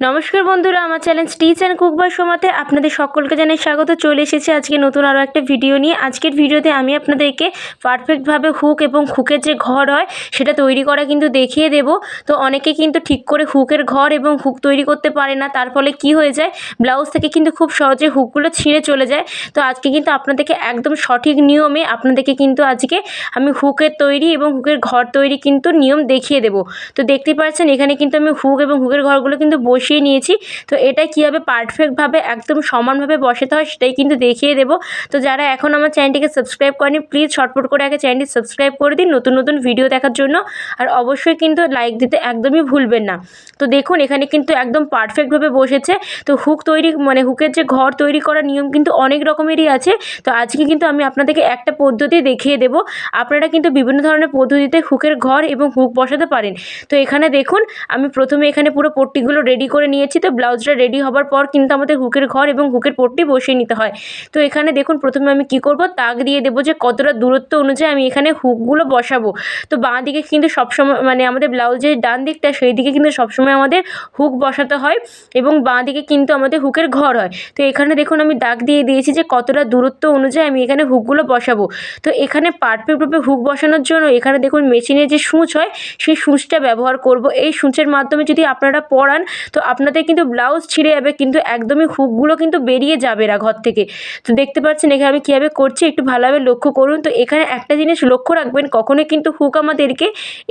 নমস্কার বন্ধুরা, আমার channel stitch and cook by সোমাতে আপনাদের সকলকে জানাই স্বাগত। চলে এসেছে আজকে নতুন আরও একটা ভিডিও নিয়ে। আজকের ভিডিওতে আমি আপনাদেরকে পারফেক্টভাবে হুক এবং হুকের যে ঘর হয়, সেটা তৈরি করা কিন্তু দেখিয়ে দেব। তো অনেকে কিন্তু ঠিক করে হুকের ঘর এবং হুক তৈরি করতে পারে না, তার ফলে কি হয়ে যায়, ব্লাউজ থেকে কিন্তু খুব সহজে হুকগুলো ছিঁড়ে চলে যায়। তো আজকে কিন্তু আপনাদেরকে একদম সঠিক নিয়মে আপনাদেরকে কিন্তু আজকে আমি হুকের তৈরি এবং হুকের ঘর তৈরি কিন্তু নিয়ম দেখিয়ে দেব। তো দেখতে পাচ্ছেন, এখানে কিন্তু আমি হুক এবং হুকের ঘরগুলো কিন্তু বসিয়ে নিয়েছি। তো এটা কীভাবে পারফেক্টভাবে একদম সমানভাবে বসাতে হয় সেটাই কিন্তু দেখিয়ে দেবো। তো যারা এখন আমার চ্যানেলটিকে সাবস্ক্রাইব করেনি প্লিজ ছটফট করে আগে চ্যানেলটি সাবস্ক্রাইব করে দিন নতুন নতুন ভিডিও দেখার জন্য। আর অবশ্যই কিন্তু লাইক দিতে একদমই ভুলবেন না। তো দেখুন, এখানে কিন্তু একদম পারফেক্টভাবে বসেছে। তো হুক তৈরি মানে হুকের যে ঘর তৈরি করার নিয়ম কিন্তু অনেক রকমেরই আছে। তো আজকে কিন্তু আমি আপনাদেরকে একটা পদ্ধতি দেখিয়ে দেব। আপনারা কিন্তু বিভিন্ন ধরনের পদ্ধতিতে হুকের ঘর এবং হুক বসাতে পারেন। তো এখানে দেখুন, আমি প্রথমে এখানে পুরো পট্টিগুলো রেডি করে নিয়েছি, তো ব্লাউজটা রেডি হবার পর কিন্তু আমাদের হুকের ঘর এবং হুকের পট্টি বসিয়ে নিতে হয়। তো এখানে দেখুন, প্রথমে আমি কি করব? তাক দিয়ে দেবো যে কতটা দূরত্ব অনুযায়ী আমি এখানে হুকগুলো বসাবো। তো বাঁ দিকে কিন্তু সবসময় মানে আমাদের ব্লাউজের ডান দিকটা, সেই দিকে কিন্তু সবসময় আমাদের হুক বসাতে হয় এবং বাঁ দিকে কিন্তু আমাদের হুকের ঘর হয়। তো এখানে দেখুন, আমি দাগ দিয়ে দিয়েছি যে কতটা দূরত্ব অনুযায়ী আমি এখানে হুকগুলো বসাবো। তো এখানে পারফেক্টভাবে হুক বসানোর জন্য এখানে দেখুন মেশিনের যে সূচ হয়, সেই সূচটা ব্যবহার করব। এই সূচের মাধ্যমে যদি আপনারা পরান তো আপনাদের কিন্তু ব্লাউজ ছিঁড়ে যাবে, কিন্তু একদমই হুকগুলো কিন্তু বেরিয়ে যাবে না ঘর থেকে। তো দেখতে পাচ্ছেন এখানে আমি কীভাবে করছি, একটু ভালোভাবে লক্ষ্য করুন। তো এখানে একটা জিনিস লক্ষ্য রাখবেন, কখনোই কিন্তু হুক আমাদেরকে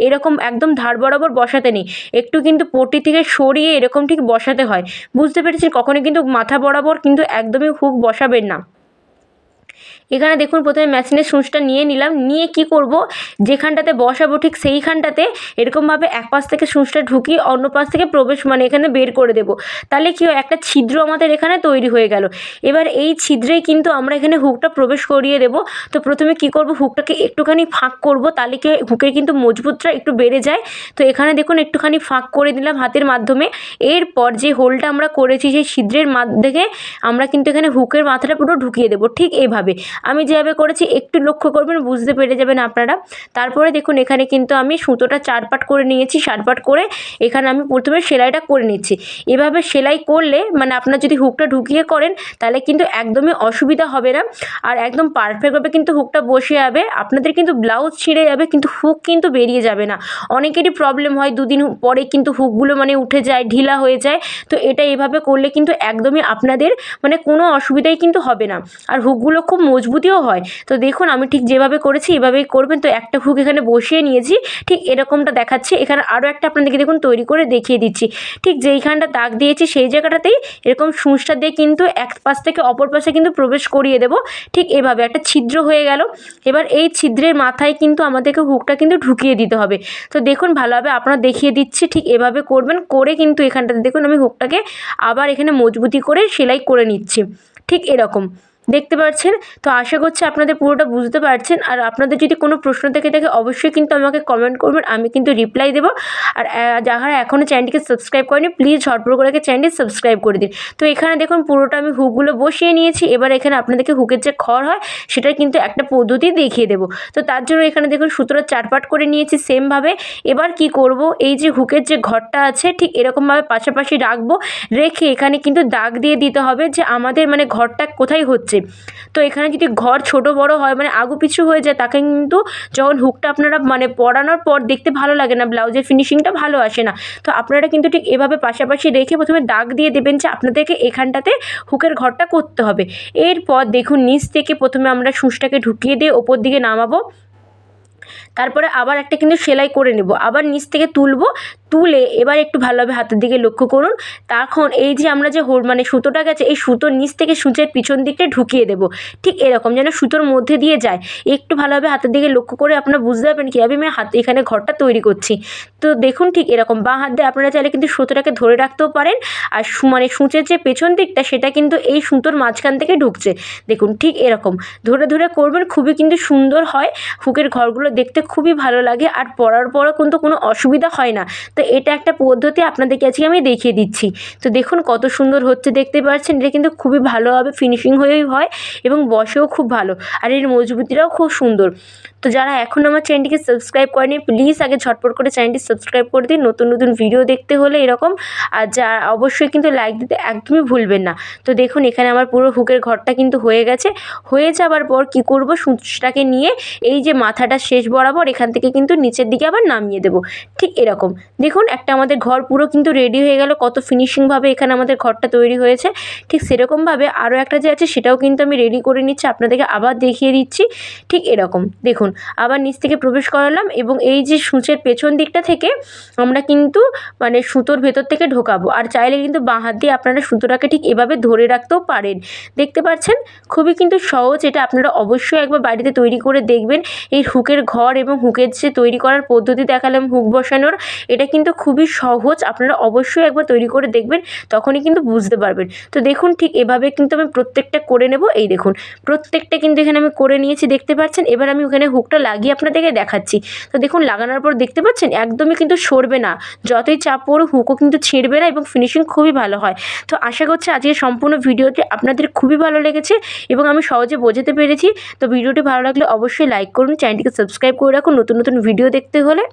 এরকম একদম ধার বরাবর বসাতে নেই। একটু কিন্তু পটি থেকে সরিয়ে এরকম ঠিক বসাতে হয়। বুঝতে পেরেছেন? কখনোই কিন্তু মাথা বরাবর কিন্তু একদমই হুক বসাবেন না। এখানে দেখুন প্রথমে মেশিনের সূচটা নিয়ে নিলাম। নিয়ে কি করব? যেখানটাতে বসাবো ঠিক সেইখানটাতে এরকমভাবে এক পাশ থেকে সূচটা ঢুকিয়ে অন্য পাশ থেকে প্রবেশ মানে এখানে বের করে দেবো। তাহলে কী হয়? একটা ছিদ্র আমাদের এখানে তৈরি হয়ে গেল। এবার এই ছিদ্রেই কিন্তু আমরা এখানে হুকটা প্রবেশ করিয়ে দেবো। তো প্রথমে কি করব? হুকটাকে একটুখানি ফাঁক করব। তাহলে কি হুকের কিন্তু মজবুতটা একটু বেড়ে যায়। তো এখানে দেখুন একটুখানি ফাঁক করে দিলাম হাতের মাধ্যমে। এরপর যে হোলটা আমরা করেছি সেই ছিদ্রের মাধ্যমে আমরা কিন্তু এখানে হুকের মাথাটা পুরো ঢুকিয়ে দেবো ঠিক এইভাবে আমি যেভাবে করেছি, একটু লক্ষ্য করবেন, বুঝতে পেরে যাবেন আপনারা। তারপরে দেখুন, এখানে কিন্তু আমি সুতোটা চারপাট করে নিয়েছি চার পাট করে এখানে আমি প্রথমে সেলাইটা করে নিচ্ছি। এভাবে সেলাই করলে মানে আপনার যদি হুকটা ঢুকিয়ে করেন, তাহলে কিন্তু একদমই অসুবিধা হবে না। আর একদম পারফেক্টভাবে কিন্তু হুকটা বসে যাবে। আপনাদের কিন্তু ব্লাউজ ছিঁড়ে যাবে, কিন্তু হুক কিন্তু বেরিয়ে যাবে না। অনেকেরই প্রবলেম হয়, দুদিন পরে কিন্তু হুকগুলো মানে উঠে যায়, ঢিলা হয়ে যায়। তো এটা এভাবে করলে কিন্তু একদমই আপনাদের মানে কোনো অসুবিধাই কিন্তু হবে না। আর হুকগুলো খুব মজবুতিও হয়। তো দেখুন, আমি ঠিক যেভাবে করেছি, এভাবেই করবেন। তো একটা হুক এখানে বসিয়ে নিয়েছি। ঠিক এরকমটা দেখাচ্ছে। এখানে আরও একটা আপনাদেরকে দেখুন, তৈরি করে দেখিয়ে দিচ্ছি। ঠিক যেইখানটা দাগ দিয়েছি, সেই জায়গাটাতেই এরকম সূচটা দিয়ে কিন্তু এক পাশ থেকে অপর পাশে কিন্তু প্রবেশ করিয়ে দেবো। ঠিক এভাবে একটা ছিদ্র হয়ে গেল। এবার এই ছিদ্রের মাথায় কিন্তু আমাদেরকে হুকটা কিন্তু ঢুকিয়ে দিতে হবে। তো দেখুন, ভালোভাবে আপনারা দেখিয়ে দিচ্ছি। ঠিক এভাবে করবেন, করে কিন্তু এখানটাতে দেখুন, আমি হুকটাকে আবার এখানে মজবুতি করে সেলাই করে নিচ্ছি। ঠিক এরকম। দেখতে পাচ্ছেন তো আশা করছি আপনাদের পুরোটা বুঝতে পারছেন। আর আপনাদের যদি কোনো প্রশ্ন থেকে থাকে, অবশ্যই কিন্তু আমাকে কমেন্ট করবেন, আমি কিন্তু রিপ্লাই দেবো। আর যারা এখনও চ্যানেলটিকে সাবস্ক্রাইব করেনি প্লিজ ঝটপট করে চ্যানেলটি সাবস্ক্রাইব করে দিন। তো এখানে দেখুন, পুরোটা আমি হুকগুলো বসিয়ে নিয়েছি। এবার এখানে আপনাদেরকে হুকের যে খড় হয়, সেটার কিন্তু একটা পদ্ধতি দেখিয়ে দেবো। তো তার জন্য এখানে দেখুন, সুতোটা চারপাট করে নিয়েছি সেমভাবে এবার কি করব? এই যে হুকের যে ঘরটা আছে, ঠিক এরকমভাবে পাশাপাশি রাখব। রেখে এখানে কিন্তু দাগ দিয়ে দিতে হবে যে আমাদের মানে ঘরটা কোথায় হচ্ছে। তো এখানে যদি ঘর ছোট বড় হয় মানে আগু পিছু হয়ে যায়, তাকে কিন্তু যখন হুকটা আপনারা মানে পরানোর পর দেখতে ভালো লাগে না, ব্লাউজের ফিনিশিংটা ভালো আসে না। তো আপনারা কিন্তু ঠিক এভাবে পাশাপাশি রেখে প্রথমে দাগ দিয়ে দেবেন যে আপনাদেরকে এখানটাতে হুকের ঘরটা করতে হবে। এরপর দেখুন নিচ থেকে প্রথমে আমরা সূচটাকে ঢুকিয়ে দিয়ে ওপর দিকে নামাবো। তারপরে আবার একটা কিন্তু সেলাই করে নেব। আবার নিচ থেকে তুলব, তুলে এবার একটু ভালোভাবে হাতের দিকে লক্ষ্য করুন। তখন এই যে আমরা যে হোল মানে সুতোটা গেছে, এই সুতোর নিচ থেকে সূচের পিছন দিকটা ঢুকিয়ে দেবো। ঠিক এরকম যেন সুতোর মধ্যে দিয়ে যায়। একটু ভালোভাবে হাতের দিকে লক্ষ্য করে আপনারা বুঝতে পারবেন কীভাবে আমি হাতে এখানে ঘরটা তৈরি করছি। তো দেখুন ঠিক এরকম বাঁ হাত দিয়ে আপনারা চাইলে কিন্তু সুতোটাকে ধরে রাখতেও পারেন। আর মানে সূচের যে পেছন দিকটা, সেটা কিন্তু এই সুতোর মাঝখান থেকে ঢুকছে। দেখুন ঠিক এরকম। ধরে ধরে করবেন, খুবই কিন্তু সুন্দর হয়। হুকের ঘরগুলো দেখতে খুবই ভালো লাগে আর পরার পরও কিন্তু কোনো অসুবিধা হয় না। তো এটা একটা পদ্ধতি আপনাদেরকে আজকে আমি দেখিয়ে দিচ্ছি। তো দেখুন কত সুন্দর হচ্ছে, দেখতে পাচ্ছেন? এটা কিন্তু খুবই ভালোভাবে ফিনিশিং হয়েই হয় এবং বসেও খুব ভালো। আর এর মজবুতিটাও খুব সুন্দর। তো যারা এখন আমার চ্যানেলটিকে সাবস্ক্রাইব করেনি প্লিজ আগে ঝটপট করে চ্যানেলটি সাবস্ক্রাইব করে দিন। নতুন নতুন ভিডিও দেখতে হলে এরকম। আর যা, অবশ্যই কিন্তু লাইক দিতে একদমই ভুলবেন না। তো দেখুন এখানে আমার পুরো হুকের ঘরটা কিন্তু হয়ে গেছে। হয়ে যাবার পর কী করব? সূচটাকে নিয়ে এই যে মাথাটা শেষ বরাবর এখান থেকে কিন্তু নিচের দিকে আবার নামিয়ে দেবো। ঠিক এরকম। দেখুন, একটা আমাদের ঘর পুরো কিন্তু রেডি হয়ে গেল। কত ফিনিশিংভাবে এখানে আমাদের ঘরটা তৈরি হয়েছে। ঠিক সেরকমভাবে আরও একটা যে আছে সেটাও কিন্তু আমি রেডি করে নিচ্ছি। আপনাদেরকে আবার দেখিয়ে দিচ্ছি। ঠিক এরকম। দেখুন, আবার নিচ থেকে প্রবেশ করালাম এবং এই যে সূচের পেছন দিকটা থেকে আমরা কিন্তু মানে সুতোর ভেতর থেকে ঢোকাবো। আর চাইলে কিন্তু বাঁ হাত দিয়ে আপনারা সুতোটাকে ঠিক এভাবে ধরে রাখতেও পারেন। দেখতে পাচ্ছেন? খুবই কিন্তু সহজ। এটা আপনারা অবশ্যই একবার বাড়িতে তৈরি করে দেখবেন। এই হুকের ঘর এবং হুকের যে তৈরি করার পদ্ধতি দেখালাম, হুক বসানোর, এটা কিন্তু খুবই সহজ। আপনারা অবশ্যই একবার তৈরি করে দেখবেন, তখনই কিন্তু বুঝতে পারবেন। তো দেখুন, ঠিক এভাবে কিন্তু আমি প্রত্যেকটা করে নেব। এই দেখুন, প্রত্যেকটা কিন্তু এখানে আমি করে নিয়েছি, দেখতে পাচ্ছেন? এবার আমি ওখানে হুকটা লাগিয়ে আপনাদেরকে দেখাচ্ছি। তো দেখুন, লাগানোর পর দেখতে পাচ্ছেন? একদমই কিন্তু সরবে না। যতই চাপ পড়ুক, হুকও কিন্তু ছিঁড়বে না এবং ফিনিশিং খুবই ভালো হয়। তো আশা করছি আজকের সম্পূর্ণ ভিডিওটি আপনাদের খুবই ভালো লেগেছে এবং আমি সহজে বোঝাতে পেরেছি। তো ভিডিওটি ভালো লাগলে অবশ্যই লাইক করুন, চ্যানেলটিকে সাবস্ক্রাইব করে রাখুন নতুন নতুন ভিডিও দেখতে হলে